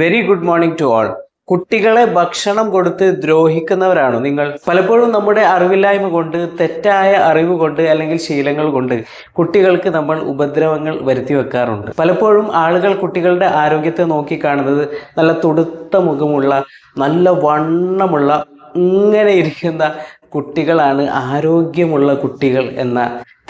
Very good morning to all കുട്ടികളെ ഭക്ഷണം കൊടുത്ത് ദ്രോഹിക്കുന്നവരാണോ നിങ്ങൾ? പലപ്പോഴും നമ്മുടെ അറിവില്ലായ്മ കൊണ്ട് തെറ്റായ അറിവ് കൊണ്ട് അല്ലെങ്കിൽ ശീലങ്ങൾ കൊണ്ട് കുട്ടികൾക്ക് നമ്മൾ ഉപദ്രവങ്ങൾ വരുത്തി വെക്കാറുണ്ട്. പലപ്പോഴും ആളുകൾ കുട്ടികളുടെ ആരോഗ്യത്തെ നോക്കി കാണുന്നത് നല്ല തുടുത്ത മുഖമുള്ള നല്ല വണ്ണമുള്ള ഇങ്ങനെ ഇരിക്കുന്ന കുട്ടികളാണ് ആരോഗ്യമുള്ള കുട്ടികൾ എന്ന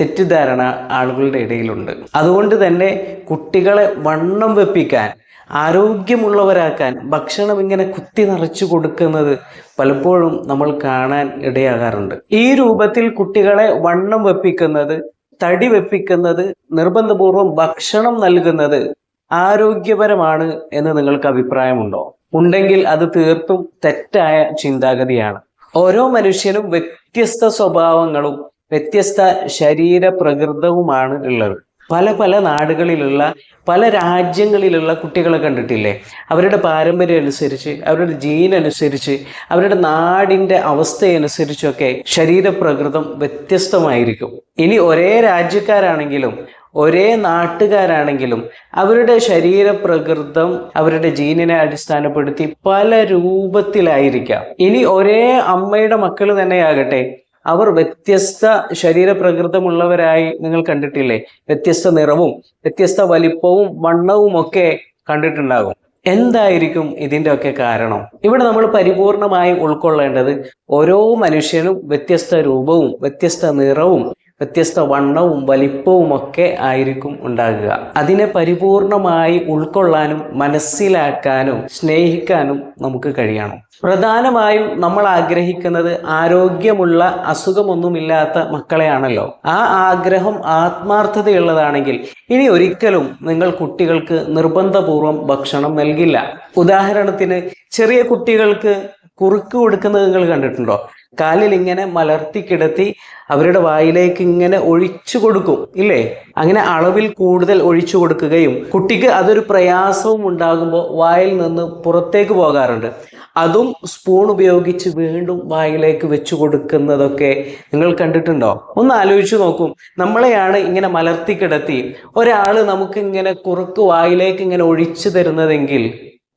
തെറ്റിദ്ധാരണ ആളുകളുടെ ഇടയിലുണ്ട്. അതുകൊണ്ട് തന്നെ കുട്ടികളെ വണ്ണം വെപ്പിക്കാൻ ആരോഗ്യമുള്ളവരാക്കാൻ ഭക്ഷണം ഇങ്ങനെ കുത്തി നിറച്ചു കൊടുക്കുന്നത് പലപ്പോഴും നമ്മൾ കാണാൻ ഇടയാകാറുണ്ട്. ഈ രൂപത്തിൽ കുട്ടികളെ വണ്ണം വെപ്പിക്കുന്നത് തടി വെപ്പിക്കുന്നത് നിർബന്ധപൂർവം ഭക്ഷണം നൽകുന്നത് ആരോഗ്യപരമാണ് എന്ന് നിങ്ങൾക്ക് അഭിപ്രായമുണ്ടോ? ഉണ്ടെങ്കിൽ അത് തീർത്തും തെറ്റായ ചിന്താഗതിയാണ്. ഓരോ മനുഷ്യനും വ്യത്യസ്ത സ്വഭാവങ്ങളും വ്യത്യസ്ത ശരീര പ്രകൃതവുമാണ് ഉള്ളത്. പല പല നാടുകളിലുള്ള പല രാജ്യങ്ങളിലുള്ള കുട്ടികളെ കണ്ടിട്ടില്ലേ? അവരുടെ പാരമ്പര്യം അനുസരിച്ച് അവരുടെ ജീൻ അനുസരിച്ച് അവരുടെ നാടിന്റെ അവസ്ഥയനുസരിച്ചൊക്കെ ശരീരപ്രകൃതം വ്യത്യസ്തമായിരിക്കും. ഇനി ഒരേ രാജ്യക്കാരാണെങ്കിലും ഒരേ നാട്ടുകാരാണെങ്കിലും അവരുടെ ശരീരപ്രകൃതം അവരുടെ ജീനിനെ അടിസ്ഥാനപ്പെടുത്തി പല രൂപത്തിലായിരിക്കാം. ഇനി ഒരേ അമ്മയുടെ മക്കൾ തന്നെയാകട്ടെ അവർ വ്യത്യസ്ത ശരീരപ്രകൃതമുള്ളവരായി നിങ്ങൾ കണ്ടിട്ടില്ലേ? വ്യത്യസ്ത നിറവും വ്യത്യസ്ത വലിപ്പവും വണ്ണവും ഒക്കെ കണ്ടിട്ടുണ്ടാകും. എന്തായിരിക്കും ഇതിന്റെ ഒക്കെ കാരണം? ഇവിടെ നമ്മൾ പരിപൂർണമായി ഉൾക്കൊള്ളേണ്ടത് ഓരോ മനുഷ്യനും വ്യത്യസ്ത രൂപവും വ്യത്യസ്ത നിറവും വ്യത്യസ്ത വണ്ണവും വലിപ്പവും ഒക്കെ ആയിരിക്കും ഉണ്ടാകുക. അതിനെ പരിപൂർണമായി ഉൾക്കൊള്ളാനും മനസ്സിലാക്കാനും സ്നേഹിക്കാനും നമുക്ക് കഴിയണം. പ്രധാനമായും നമ്മൾ ആഗ്രഹിക്കുന്നത് ആരോഗ്യമുള്ള അസുഖമൊന്നുമില്ലാത്ത മക്കളെയാണല്ലോ. ആ ആഗ്രഹം ആത്മാർത്ഥതയുള്ളതാണെങ്കിൽ ഇനി ഒരിക്കലും നിങ്ങൾ കുട്ടികൾക്ക് നിർബന്ധപൂർവം ഭക്ഷണം നൽകില്ല. ഉദാഹരണത്തിന് ചെറിയ കുട്ടികൾക്ക് കുറുക്ക് കൊടുക്കുന്നത് നിങ്ങൾ കണ്ടിട്ടുണ്ടോ? കാലിൽ ഇങ്ങനെ മലർത്തി കിടത്തി അവരുടെ വായിലേക്ക് ഇങ്ങനെ ഒഴിച്ചു കൊടുക്കും ഇല്ലേ? അങ്ങനെ അളവിൽ കൂടുതൽ ഒഴിച്ചു കൊടുക്കുകയും കുട്ടിക്ക് അതൊരു പ്രയാസവും ഉണ്ടാകുമ്പോൾ വായിൽ നിന്ന് പുറത്തേക്ക് പോകാറുണ്ട്. അതും സ്പൂൺ ഉപയോഗിച്ച് വീണ്ടും വായിലേക്ക് വെച്ചു കൊടുക്കുന്നതൊക്കെ നിങ്ങൾ കണ്ടിട്ടുണ്ടോ? ഒന്ന് ആലോചിച്ചു നോക്കും. നമ്മളെയാണ് ഇങ്ങനെ മലർത്തി കിടത്തി ഒരാൾ നമുക്ക് ഇങ്ങനെ കുറുക്ക് വായിലേക്ക് ഇങ്ങനെ ഒഴിച്ചു തരുന്നതെങ്കിൽ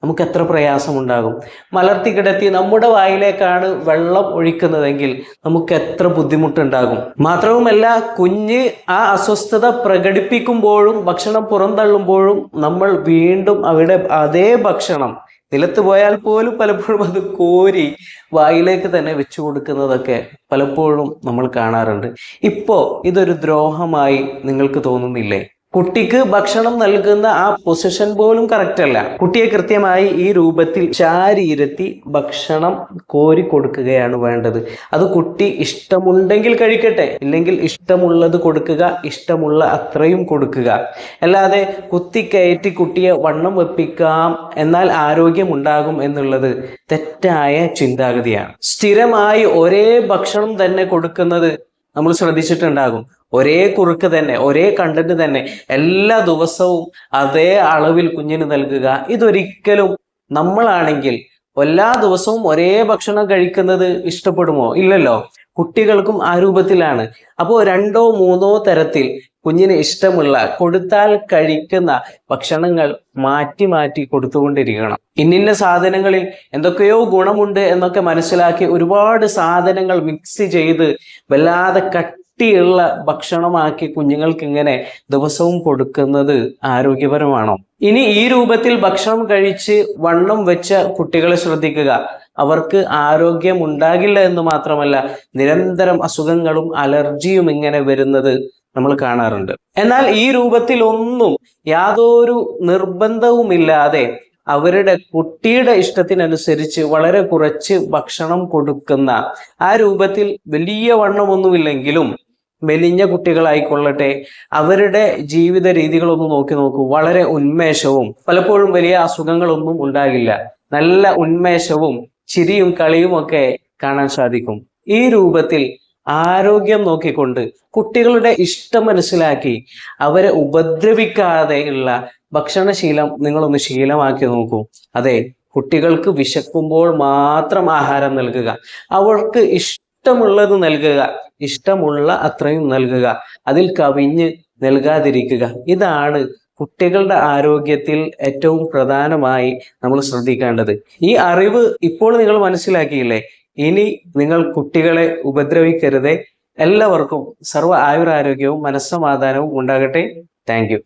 നമുക്ക് എത്ര പ്രയാസമുണ്ടാകും. മലർത്തി കിടത്തി നമ്മുടെ വായിലേക്കാണ് വെള്ളം ഒഴിക്കുന്നതെങ്കിൽ നമുക്ക് എത്ര ബുദ്ധിമുട്ടുണ്ടാകും. മാത്രവുമല്ല കുഞ്ഞ് ആ അസ്വസ്ഥത പ്രകടിപ്പിക്കുമ്പോഴും ഭക്ഷണം പുറന്തള്ളുമ്പോഴും നമ്മൾ വീണ്ടും അവിടെ അതേ ഭക്ഷണം നിലത്ത് പോയാൽ പോലും പലപ്പോഴും അത് കോരി വായിലേക്ക് തന്നെ വെച്ചു കൊടുക്കുന്നതൊക്കെ പലപ്പോഴും നമ്മൾ കാണാറുണ്ട്. ഇപ്പോൾ ഇതൊരു ദ്രോഹമായി നിങ്ങൾക്ക് തോന്നുന്നില്ലേ? കുട്ടിക്ക് ഭക്ഷണം നൽകുന്ന ആ പൊസിഷൻ പോലും കറക്റ്റ് അല്ല. കുട്ടിയെ കൃത്യമായി ഈ രൂപത്തിൽ ചാരിയിരുത്തി ഭക്ഷണം കോരി കൊടുക്കുകയാണ് വേണ്ടത്. അത് കുട്ടി ഇഷ്ടമുണ്ടെങ്കിൽ കഴിക്കട്ടെ ഇല്ലെങ്കിൽ ഇഷ്ടമുള്ളത് കൊടുക്കുക ഇഷ്ടമുള്ള അത്രയും കൊടുക്കുക. അല്ലാതെ കുത്തിക്കയറ്റി കുട്ടിയെ വണ്ണം വെപ്പിക്കാം എന്നാൽ ആരോഗ്യം ഉണ്ടാകും എന്നുള്ളത് തെറ്റായ ചിന്താഗതിയാണ്. സ്ഥിരമായി ഒരേ ഭക്ഷണം തന്നെ കൊടുക്കുന്നത് നമ്മൾ ശ്രദ്ധിച്ചിട്ടുണ്ടാകും. ഒരേ കുറുക്ക് തന്നെ ഒരേ കണ്ടന്റ് തന്നെ എല്ലാ ദിവസവും അതേ അളവിൽ കുഞ്ഞിന് നൽകുക. ഇതൊരിക്കലും നമ്മളാണെങ്കിൽ എല്ലാ ദിവസവും ഒരേ ഭക്ഷണം കഴിക്കുന്നത് ഇഷ്ടപ്പെടുമോ? ഇല്ലല്ലോ. കുട്ടികൾക്കും ആ രൂപത്തിലാണ്. അപ്പോൾ രണ്ടോ മൂന്നോ തരത്തിൽ കുഞ്ഞിന് ഇഷ്ടമുള്ള കൊടുത്താൽ കഴിക്കുന്ന ഭക്ഷണങ്ങൾ മാറ്റി മാറ്റി കൊടുത്തുകൊണ്ടിരിക്കണം. ഇന്നിന്ന സാധനങ്ങളിൽ എന്തൊക്കെയോ ഗുണമുണ്ട് എന്നൊക്കെ മനസ്സിലാക്കി ഒരുപാട് സാധനങ്ങൾ മിക്സ് ചെയ്ത് വല്ലാതെ കട്ടിയുള്ള ഭക്ഷണമാക്കി കുഞ്ഞുങ്ങൾക്ക് ഇങ്ങനെ ദിവസവും കൊടുക്കുന്നത് ആരോഗ്യപരമാണോ? ഇനി ഈ രൂപത്തിൽ ഭക്ഷണം കഴിച്ച് വണ്ണം വെച്ച കുട്ടികളെ ശ്രദ്ധിക്കുക. അവർക്ക് ആരോഗ്യം ഉണ്ടാകില്ല എന്ന് മാത്രമല്ല നിരന്തരം അസുഖങ്ങളും അലർജിയും ഇങ്ങനെ വരുന്നത് നമ്മൾ കാണാറുണ്ട്. എന്നാൽ ഈ രൂപത്തിൽ ഒന്നും യാതൊരു നിർബന്ധവുമില്ലാതെ അവരുടെ കുട്ടിയുടെ ഇഷ്ടത്തിനനുസരിച്ച് വളരെ കുറച്ച് ഭക്ഷണം കൊടുക്കുന്ന ആ രൂപത്തിൽ വലിയ വണ്ണമൊന്നുമില്ലെങ്കിലും മെലിഞ്ഞ കുട്ടികളായിക്കൊള്ളട്ടെ അവരുടെ ജീവിത രീതികളൊന്നും നോക്കി നോക്കൂ. വളരെ ഉന്മേഷവും പലപ്പോഴും വലിയ അസുഖങ്ങളൊന്നും ഉണ്ടാകില്ല. നല്ല ഉന്മേഷവും ചിരിയും കളിയും ഒക്കെ കാണാൻ സാധിക്കും. ഈ രൂപത്തിൽ ആരോഗ്യം നോക്കിക്കൊണ്ട് കുട്ടികളുടെ ഇഷ്ടം മനസ്സിലാക്കി അവരെ ഉപദ്രവിക്കാതെയുള്ള ഭക്ഷണശീലം നിങ്ങളൊന്ന് ശീലമാക്കി നോക്കൂ. അതെ കുട്ടികൾക്ക് വിശക്കുമ്പോൾ മാത്രം ആഹാരം നൽകുക. അവർക്ക് ഇഷ്ടമുള്ളത് നൽകുക ഇഷ്ടമുള്ള അത്രയും നൽകുക അതിൽ കവിഞ്ഞ് നൽകാതിരിക്കുക. ഇതാണ് കുട്ടികളുടെ ആരോഗ്യത്തിൽ ഏറ്റവും പ്രധാനമായി നമ്മൾ ശ്രദ്ധിക്കേണ്ടത്. ഈ അറിവ് ഇപ്പോൾ നിങ്ങൾ മനസ്സിലാക്കിയില്ലേ? ഇനി നിങ്ങൾ കുട്ടികളെ ഉപദ്രവിക്കരുത്. എല്ലാവർക്കും സർവ ആയുരാരോഗ്യവും മനസ്സമാധാനവും ഉണ്ടാകട്ടെ. താങ്ക്